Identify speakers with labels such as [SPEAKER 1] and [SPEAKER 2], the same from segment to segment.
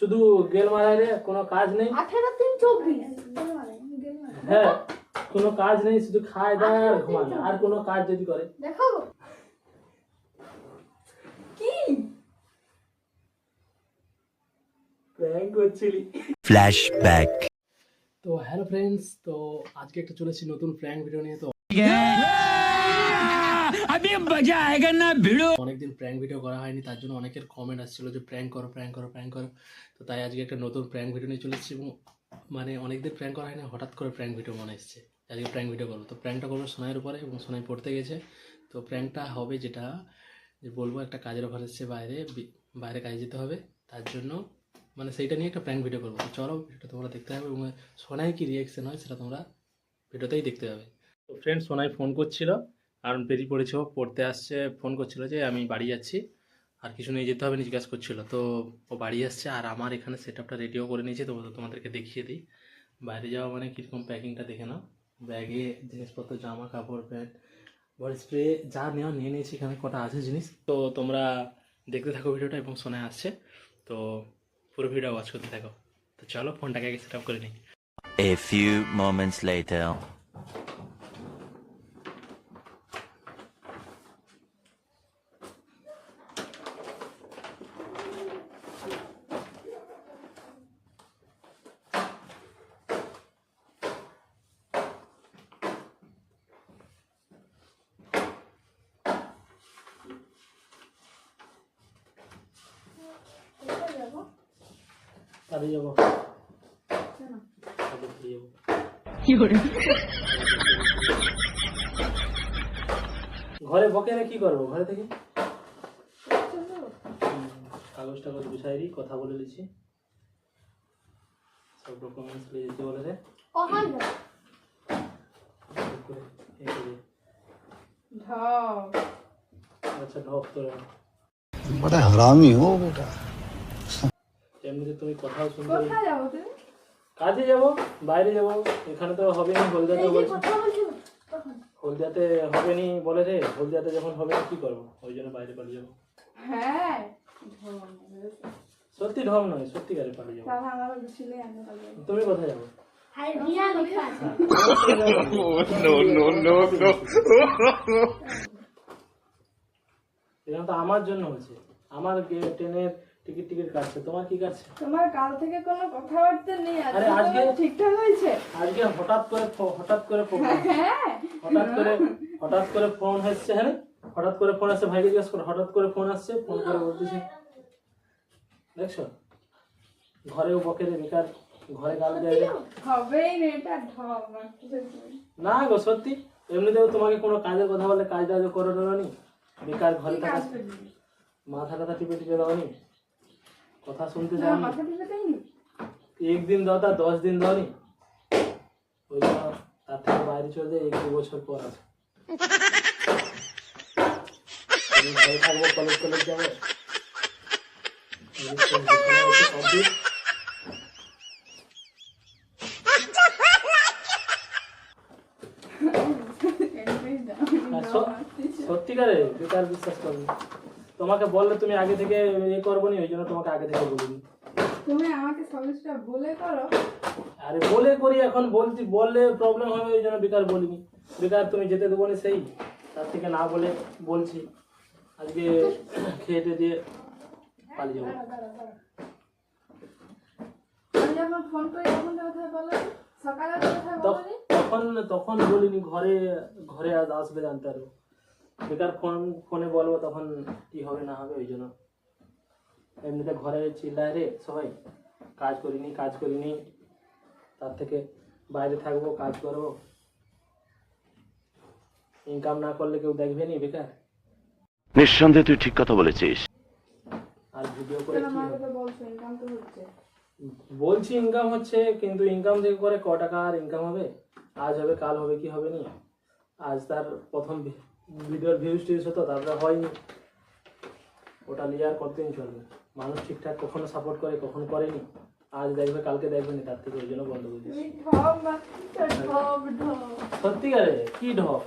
[SPEAKER 1] শুধু গেল মারাই রে কোনো কাজ নেই।
[SPEAKER 2] আঠেরো তিন চব্বিশ।
[SPEAKER 1] হ্যাঁ কোনো কাজ নেই শুধু খায় দায় আর ঘুমায় আর কোনো কাজ যদি করে।
[SPEAKER 2] কি?
[SPEAKER 1] প্র্যাঙ্ক করছিলি. তো হ্যালো ফ্রেন্ডস তো আজকে একটা চলেছি নতুন প্র্যাঙ্ক ভিডিও নিয়ে। তো
[SPEAKER 3] মজা
[SPEAKER 1] অনেকদিন প্র্যাঙ্ক ভিডিও করা হয়নি, তার জন্য অনেকের কমেন্ট আসছিল যে প্র্যাঙ্ক করো প্র্যাঙ্ক করো প্র্যাঙ্ক করো। তো তাই আজকে একটা নতুন প্র্যাঙ্ক ভিডিও নিয়ে চলেছি এবং মানে অনেকদিন প্র্যাঙ্ক করা হয়নি, হঠাৎ করে প্র্যাঙ্ক ভিডিও মনে এসছে। আজকে প্র্যাঙ্ক ভিডিও করব। তো প্র্যাঙ্কটা করব সোনাইয়ের উপরে এবং সোনাই পড়তে গেছে। তো প্র্যাঙ্কটা হবে যেটা, যে বলব একটা কাজের অফার এসছে বাইরে বাইরে কাজে যেতে হবে। তার জন্য মানে সেইটা নিয়ে একটা প্র্যাঙ্ক ভিডিও করব। চলো ভিডিওটা তোমরা দেখতে হবে এবং সোনাই কি রিয়াকশন হয় সেটা তোমরা ভিডিওতেই দেখতে পাবে। তো ফ্রেন্ড সোনাই ফোন করছিল। কারণ বেরিয়ে পড়েছে, ও পড়তে আসছে ফোন করছিল যে আমি বাড়ি যাচ্ছি, আর কিছু নিয়ে যেতে হবে জিজ্ঞাসা করছিল। তো ও বাড়ি আসছে আর আমার এখানে সেট আপটা রেডিও করে নিয়েছে, তো তোমাদেরকে দেখিয়ে দিই। বাইরে যাওয়া মানে কীরকম প্যাকিংটা দেখে নাও। ব্যাগে জিনিসপত্র, জামা, কাপড়, প্যান্ট বডি স্প্রে যা নেওয়া নিয়ে নিয়েছি, এখানে কটা আছে জিনিস। তো তোমরা দেখতে থাকো ভিডিওটা এবং শোনা আসছে। তো পুরো ভিডিও ওয়াচ করতে থাকো। তো চলো ফোনটাকে আগে সেট আপ করে নিই।
[SPEAKER 3] A few moments later.
[SPEAKER 2] তারে যাব। কেন?
[SPEAKER 1] কি করে? ঘরে বকে না কি করব? ঘরে থেকে? কাগজ টাগজ বিষয়েরই কথা বলে দিচ্ছি সব ডকুমেন্টস নিয়ে যেতে
[SPEAKER 2] বলেছে।
[SPEAKER 1] আচ্ছা ঢক তোরা।
[SPEAKER 4] বড় হারামি হো বেটা।
[SPEAKER 1] এমনিতে তুমি কথাও শুনতে
[SPEAKER 2] কোথায় যাব তুমি?
[SPEAKER 1] কাজে যাব বাইরে যাব। এখানে তো হবে না হলদিয়াতে বলছি।
[SPEAKER 2] কথা বলছো কখন
[SPEAKER 1] হলদিয়াতে হবে নি বলে রে হলদিয়াতে যখন হবে না কি করব? ওই জন্য বাইরে পালিয়ে যাব।
[SPEAKER 2] হ্যাঁ
[SPEAKER 1] সত্যি ঢপ নয় সত্যিকারে পালিয়ে যাব। তুমি কোথায় যাব? তো আমার জন্য হচ্ছে আমার ট্রেনের টিকিট টিকিট কাটছে। তোমার কি কাটছে?
[SPEAKER 2] তোমার কাল থেকে কোনো কথাবার্তা নেই
[SPEAKER 1] আরে
[SPEAKER 2] আজকে ঠিকঠাক হয়েছে?
[SPEAKER 1] আজকে হঠাৎ করে হঠাৎ করে ফোন
[SPEAKER 2] হ্যাঁ
[SPEAKER 1] হঠাৎ করে হঠাৎ করে ফোন হচ্ছে হ্যাঁ? হঠাৎ করে ফোন আসছে ভাইকে জিজ্ঞাসা করে হঠাৎ করে ফোন আসছে ফোন করে বলতেছে দেখছ? ঘরেও বকে রে বেকার ঘরে গাল দেয়
[SPEAKER 2] হবেই জন্য?
[SPEAKER 1] না গো সত্যি। এমনিতেও তোমাকে কোনো কাজের কথা বলে কাজ টাজ করে দেবো নি বেকার ঘরে থাকা মাথা টাথা টিপে টিপে নি কথা যাও
[SPEAKER 2] মাথা
[SPEAKER 1] দাও তা দশ দিন দাও নি ওই তার থেকে বাইরে চলে যায় এক দু বছর পর আছে। থাকব কলেজ কলেজ যাব। সত্যিকারে বেকার বিশ্বাস করব? তোমাকে বললে তুমি আগে থেকে ইয়ে করব নি ওই জন্য তোমাকে আগে থেকে বলিনি।
[SPEAKER 2] তুমি আমাকে সলিউশনটা বলে করো।
[SPEAKER 1] আরে বলে করি এখন বলছি বললে প্রবলেম হবে ওই জন্য বেকার বলিনি। বেকার তুমি যেতে দেবো না সেই তার থেকে না বলে বলছি। আজকে খেয়ে দিয়ে পালিয়ে যাব।
[SPEAKER 2] তখন
[SPEAKER 1] তখন বলিনি ঘরে ঘরে আজ আসবে জানতে পারব। বেকার ফোন ফোনে বলব তখন কি হবে না হবে ওই জন্য। এমনিতে ঘরে চিল্লায় রে সবাই কাজ করিনি কাজ করিনি তার থেকে বাইরে থাকব কাজ করব। ইনকাম না করলে কেউ দেখবে নি বেকার?
[SPEAKER 5] নিঃসন্দেহে তুই ঠিক কথা বলেছিস।
[SPEAKER 1] আর ভিডিও করে কি
[SPEAKER 2] আমাকে
[SPEAKER 1] হবে?
[SPEAKER 2] বলছো ইনকাম তো হচ্ছে।
[SPEAKER 1] বলছি ইনকাম হচ্ছে কিন্তু ইনকাম থেকে করে ক টাকা আর ইনকাম হবে? আজ হবে কাল হবে কি হবে নি? আজ তার প্রথম ভিডিওর ভিউজ টিউজ হতো তারপরে হয়নি। ওটা নিয়ে আর কতদিন চলবে? মানুষ ঠিকঠাক কখনো সাপোর্ট করে কখনো করেনি। আজ দেখবে কালকে দেখবে না তার থেকে ওই জন্য বন্ধ করে সত্যিকারে কি ঢপ?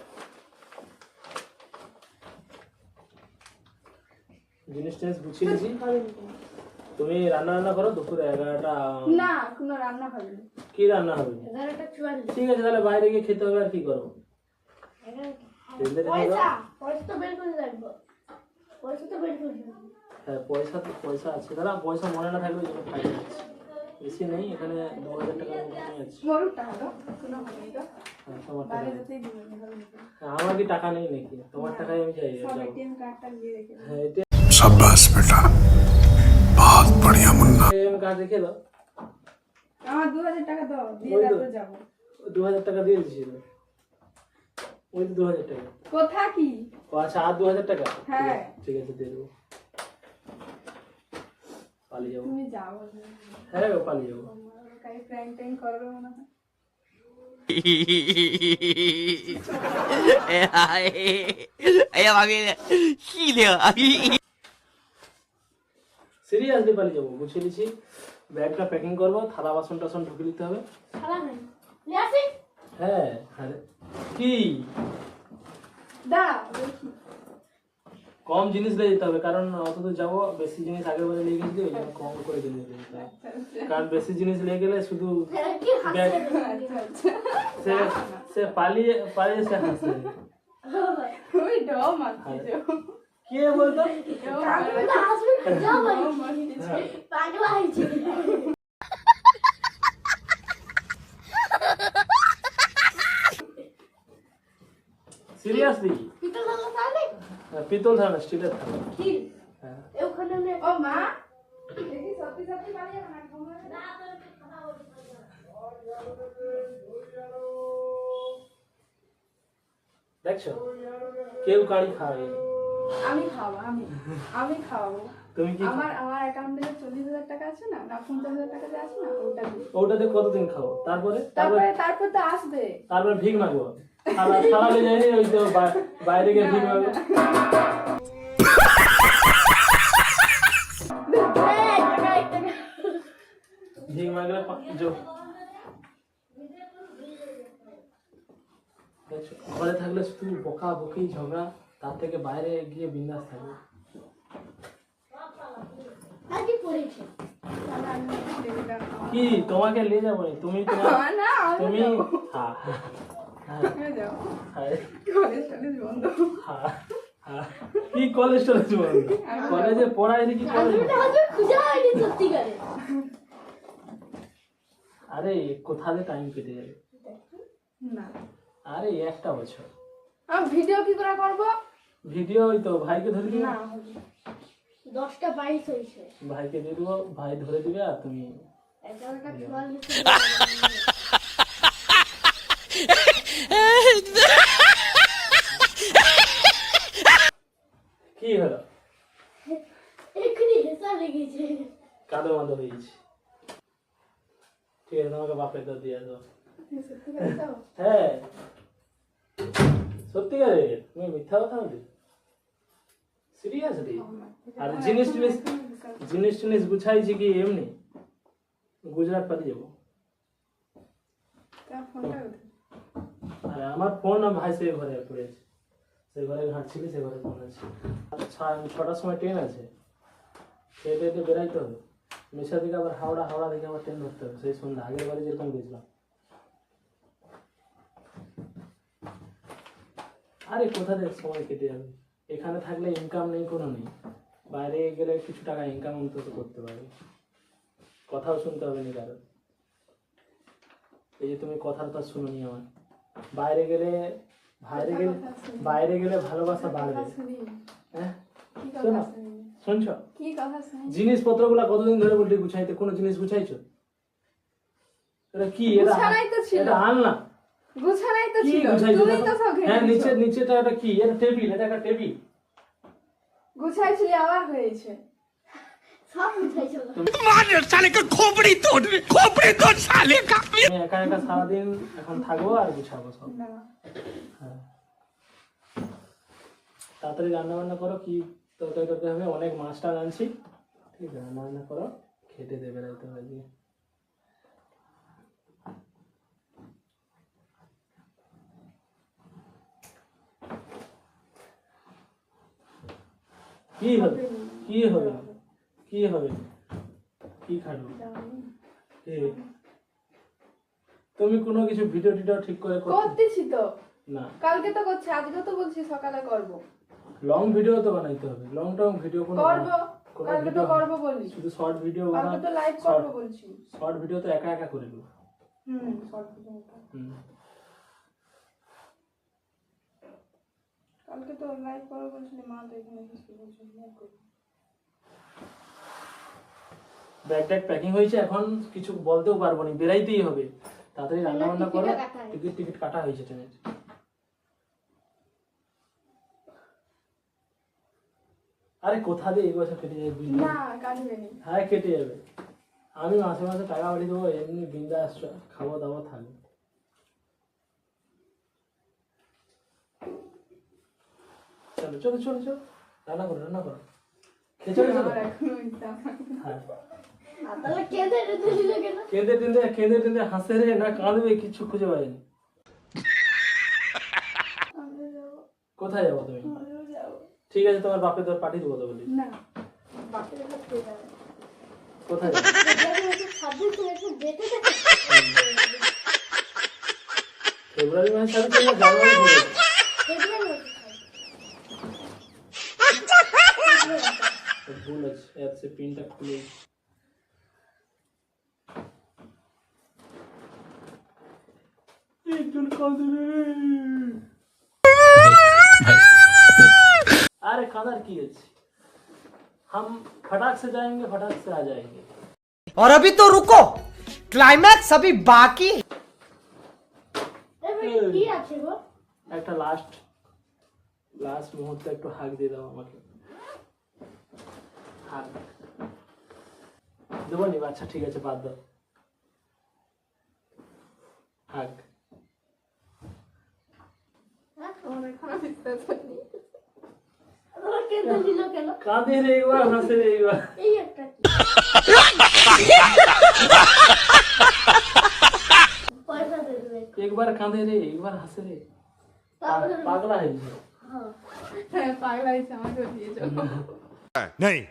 [SPEAKER 1] জিনিস টিনিস গুছিয়ে দিয়েছি। তো তুমি রান্না রান্না করো দুপুরে এগারোটা
[SPEAKER 2] না কোনো রান্না হবে
[SPEAKER 1] কি রান্না হবে? ঠিক আছে তাহলে বাইরে গিয়ে খেতে হবে আর কি করব?
[SPEAKER 2] পয়সা পয়সা
[SPEAKER 1] হ্যাঁ পয়সা তো পয়সা আছে। দাদা পয়সা মনে না থাকলে জন্য ফাইন বেশি নেই এখানে দু হাজার
[SPEAKER 2] টাকা
[SPEAKER 1] হ্যাঁ, হ্যাঁ, আমার কি টাকা নেই নাকি? তোমার টাকায় আমি যাই হ্যাঁ,
[SPEAKER 4] সাব্বাস বেটা। বহুত বড়িয়া মুন্না।
[SPEAKER 1] এম কার্ড রেখে দাও।
[SPEAKER 2] আমার 2000 টাকা দাও দিয়ে তারপর যাব।
[SPEAKER 1] 2000 টাকা দিয়ে দিছি। ওই দু হাজার টাকা।
[SPEAKER 2] কোথা কি?
[SPEAKER 1] আচ্ছা আর দু হাজার টাকা?
[SPEAKER 2] হ্যাঁ।
[SPEAKER 1] ঠিক আছে দিয়ে দেবো। পালিয়ে যাব।
[SPEAKER 2] তুমি যাও
[SPEAKER 1] হ্যাঁ ও পালিয়ে যাব।
[SPEAKER 2] কাই প্র্যাঙ্ক ট্যাঙ্ক
[SPEAKER 1] পালিয়ে যাব ব্যাগটা প্যাকিং করব থালা বাসন টাসন ঢুকে দিতে হবে। হ্যাঁ হ্যাঁ। কি? কম জিনিস নিয়ে যেতে হবে কারণ অত দূর যাব বেশি জিনিস আগের বারে নিয়ে গেছি ওই জন্য কম করে জিনিস যেতে হবে। কারণ বেশি জিনিস নিয়ে গেলে শুধু ব্যাগ
[SPEAKER 2] আচ্ছা আচ্ছা।
[SPEAKER 1] সে সে পালিয়ে পালিয়ে সে হাসে কে বলতো? সিরিয়াসলি পিতল থানা স্টিলের থানা হ্যাঁ।
[SPEAKER 2] ও মা! দেখি সত্যি সত্যি পালিয়ে যাবে না ঘুমাবে না।
[SPEAKER 1] দেখছ? কেউ কাড়ি খাবে
[SPEAKER 2] আমি খাব আমি আমি খাওয়াবো
[SPEAKER 1] তুমি কি
[SPEAKER 2] আমার আমার অ্যাকাউন্টে যে চল্লিশ হাজার টাকা আছে না? না পঞ্চাশ হাজার টাকা যে আছে না ওটা দিই।
[SPEAKER 1] ওটাতে কতদিন খাব? তারপরে? তারপরে
[SPEAKER 2] তারপরে তারপর তো আসবে।
[SPEAKER 1] তারপরে ভিক মাগবো সারা সারা যায়নি ওই তো বাইরে গিয়ে ভিক মাগবো ভিক মাগলে জো- ঘরে থাকলে শুধু বকা বকি ঝগড়া তার থেকে বাইরে গিয়ে বিন্দাস থাকবে। কি তোমাকে নিয়ে যাব তুমি তুমি হ্যাঁ হ্যাঁ হ্যাঁ
[SPEAKER 2] কলেজ টলেজ বন্ধ।
[SPEAKER 1] কি কলেজ টলেজ বন্ধ কলেজে? পড়ায়নি কি কলেজ আরে কোথাতে টাইম কেটে যাবে
[SPEAKER 2] না।
[SPEAKER 1] আরে একটা বছর।
[SPEAKER 2] আমি ভিডিও কি করে করব?
[SPEAKER 1] ভিডিও ওই তো ভাইকে ধরে দিবে?
[SPEAKER 2] না
[SPEAKER 6] দশটা বাইশ হয়েছে।
[SPEAKER 1] ভাইকে দিয়ে দেবো ভাই ধরে দিবে আর তুমি
[SPEAKER 6] এগারোটা
[SPEAKER 1] কি হলো?
[SPEAKER 6] হেসা লেগেছে।
[SPEAKER 1] কাদো মাদো হয়েছে ঠিক আছে তোমাকে বাপের দাও দিয়ে দাও
[SPEAKER 2] তো
[SPEAKER 1] হ্যাঁ। সত্যি করে? তুমি মিথ্যা কথা বলি সিরিয়াসলি আর জিনিস টিনিস জিনিস টিনিস গুছাইছি কি এমনি? গুজরাট পালিয়ে যাব।
[SPEAKER 2] তা ফোনটা
[SPEAKER 1] আমার ফোন আর ভাই সে ঘরে পড়েছে। সে ঘরে ঘাটছিলি সে ঘরে ফোন আছে। ছটার সময় ট্রেন আছে। খেয়ে দিয়ে বেরাইতে হবে। মিশা থেকে আবার হাওড়া হাওড়া থেকে আবার ট্রেন ধরতে হবে। সেই সন্ধ্যা, আগের বারে যেরকম গেছিলাম। আরে, কোথা থেকে সময় কেটে যাবে? এখানে থাকলে ইনকাম নেই, কোনো নেই। বাইরে গেলে কিছু টাকা ইনকাম অন্তত করতে পারবে। কথাও শুনতে হবে না কারও এই যে তুমি কথার শুনো নি আমার। বাইরে গেলে বাইরে গেলে বাইরে গেলে ভালোবাসা বাড়বে। হ্যাঁ? শোনো। শুনছ?
[SPEAKER 2] কি কথা শুনি?
[SPEAKER 1] জিনিসপত্রগুলা কতদিন ধরে বলতে গুছাইতে কোনো জিনিস গুছাইছো? এটা কি? এটা। এটা না
[SPEAKER 2] গুছানাই তো ছিল। তুমি তো সব
[SPEAKER 1] হ্যাঁ নিচে নিচেটা এটা কি? এটা টেবিল এটা একটা টেবিল।
[SPEAKER 2] গুছাইছিলি আবার হয়েছে।
[SPEAKER 1] একা একা সারাদিন এখন থাকব আর গুছাবো সব। হ্যাঁ। তাড়াতাড়ি রান্না বান্না করো কি তরকারি টরকারি হবে? অনেক মাছ টাছ আনছি। ঠিক আছে রান্না বান্না করো খেতে দেবে রাইতে হবে আজকে। কি হবে? কি হবে? কি হবে? কি খাটবো কে? তুমি কোনো কিছু ভিডিও টিডিও ঠিক করে
[SPEAKER 2] করতেছি তো।
[SPEAKER 1] না।
[SPEAKER 2] কালকে তো করছি আজকে তো বলছি সকালে করব।
[SPEAKER 1] লং ভিডিও তো বানাইতে হবে। লং টং ভিডিও কোনো
[SPEAKER 2] করব কালকে তো করব বলি
[SPEAKER 1] শুধু শর্ট ভিডিও
[SPEAKER 2] কালকে তো লাইভ করব বলছি।
[SPEAKER 1] শর্ট ভিডিও তো একা একা করে নেব।
[SPEAKER 2] হুম short video টা।
[SPEAKER 1] হুম।
[SPEAKER 2] কালকে তো লাইভ করব বলছিলি মা তো এখানে কিছু বলছিল করব।
[SPEAKER 1] ব্যাগ ট্যাগ প্যাকিং হয়েছে এখন কিছু বলতেও পারব না বেরাইতেই হবে। তাড়াতাড়ি রান্না বান্না করো। টিকিট টিকিট কাটা হয়েছে ট্রেনের। আরে কোথা দিয়ে এই বছর কেটে যাবে
[SPEAKER 2] না কাটবে নি।
[SPEAKER 1] হ্যাঁ কেটে যাবে। আমি মাসে মাসে টাকা বাড়ি দেবো এমনি বিন্দাস খাব দাবো থাকবে চলো চলো চলো চলো। রান্না করো রান্না করো। খেয়ে চলো চলো হ্যাঁ।
[SPEAKER 6] কেঁদে টেঁদে
[SPEAKER 1] কেঁদে টেঁদে হাসে রে না কাঁদবে কিছু খুঁজে পাইনি কোথায় যাব তুমি ঠিক আছে তোমার বাপে তোর পাঠিয়ে দেবো তো বলি কোথায় ফেব্রুয়ারি মাসে জানুয়ারি এর সে পিনটা খুলে अरे कादर की अच्छी हम फटाक से जाएंगे फटाक से आ जाएंगे
[SPEAKER 7] और अभी तो रुको क्लाइमैक्स अभी बाकी है।
[SPEAKER 6] এবার কি আছে গো
[SPEAKER 1] একটা লাস্ট লাস্ট মুহূর্তে একটু হাক দিয়ে দাও আমাকে হাক দেবো নি আচ্ছা ঠিক আছে বাদ দাও হাক
[SPEAKER 2] আমার এখনও বিশ্বাস হয়নি
[SPEAKER 6] তোমরা কেঁদে দিল কেন
[SPEAKER 1] কাঁদে রে একবার হাসে রে একবার
[SPEAKER 6] এই একটা কি পয়সা দিয়ে দেবে
[SPEAKER 1] একবার কাঁদে রে একবার হাসে রে
[SPEAKER 6] তারপরে
[SPEAKER 1] পাগলা হয়েছে
[SPEAKER 6] হ্যাঁ
[SPEAKER 2] হ্যাঁ পাগলা হয়েছে আমাকেও দিয়ে যাব
[SPEAKER 4] नहीं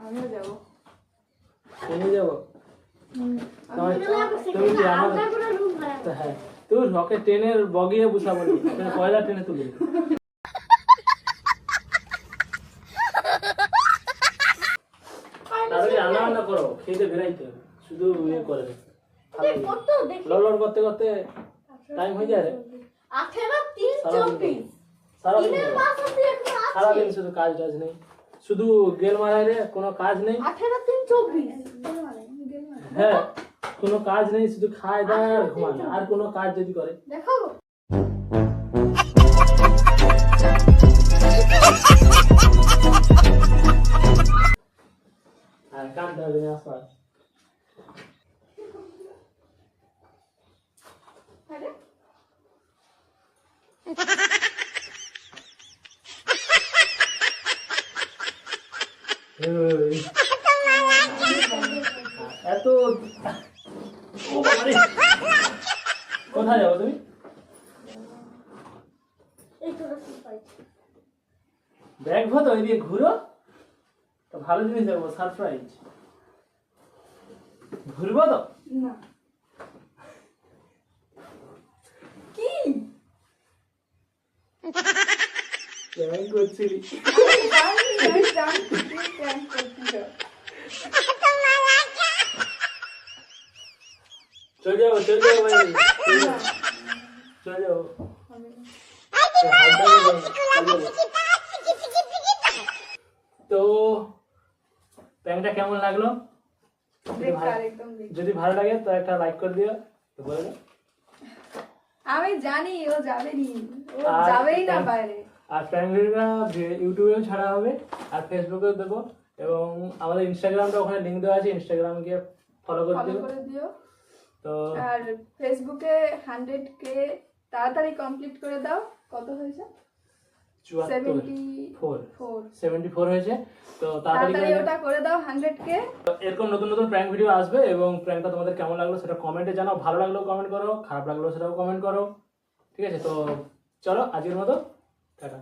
[SPEAKER 2] আমিও যাব
[SPEAKER 1] চলে যাব তোমার- তুমি কি
[SPEAKER 6] সেখানে
[SPEAKER 1] হ্যাঁ তুই রকে ট্রেনের বগিয়ে বসাবো কয়লা ট্রেনে তুলে দিবি। তাড়াতাড়ি রান্না বান্না করো খেতে বেরাইতে হবে শুধু ইয়ে করে। লড় করতে করতে টাইম হয়ে যায় সারাদিন শুধু কাজ টাজ নেই শুধু গেল মারাই রে কোনো কাজ নেই।
[SPEAKER 6] আঠেরো তিন চব্বিশ।
[SPEAKER 1] হ্যাঁ। কোনো কাজ নেই শুধু খায় দায় আর ঘুমায় আর কোনো কাজ যদি করে। আর হবে না এত। কোথায় যাব তুমি?
[SPEAKER 6] এই তো
[SPEAKER 1] ব্যাগ ভতো এদিকে ঘুরো। তো ভালো জিনিস দেখব সারপ্রাইজ ঘুরবো তো?
[SPEAKER 2] না। কি?
[SPEAKER 1] প্ল্যান করছিলি। চলে চলে ভাই চলে। তো প্যান্টটা কেমন লাগল যদি ভালো-
[SPEAKER 2] একদম বেকার।
[SPEAKER 1] যদি ভালো লাগে তো একটা লাইক করে দিও তো বলে
[SPEAKER 2] আমি জানি ও যাবে নি ও
[SPEAKER 1] আর
[SPEAKER 2] যাবেই না বাইরে
[SPEAKER 1] আর প্যান্টটা ইউটিউবেও ছাড়া হবে আর ফেসবুকেও দেবো এবং আমাদের ইনস্টাগ্রামটা ওখানে লিঙ্ক দেওয়া আছে ইনস্টাগ্রাম গিয়ে ফলো করে দিও
[SPEAKER 2] করে দিও
[SPEAKER 1] তো
[SPEAKER 2] আর ফেসবুকে হান্ড্রেড কে তাড়াতাড়ি কমপ্লিট করে দাও। কত হয়েছে?
[SPEAKER 1] চুয়াত্তর
[SPEAKER 2] seventy
[SPEAKER 1] four
[SPEAKER 2] four
[SPEAKER 1] seventy four হয়েছে তো তাড়াতাড়ি
[SPEAKER 2] ওটা করে দাও হান্ড্রেড কে
[SPEAKER 1] এরকম নতুন নতুন প্র্যাঙ্ক ভিডিও আসবে এবং প্র্যাঙ্কটা তোমাদের কেমন লাগল সেটা কমেন্টে জানাও। ভালো লাগলেও কমেন্ট করো খারাপ লাগলেও সেটাও কমেন্ট করো। ঠিক আছে তো চলো আজকের মতো টাটা।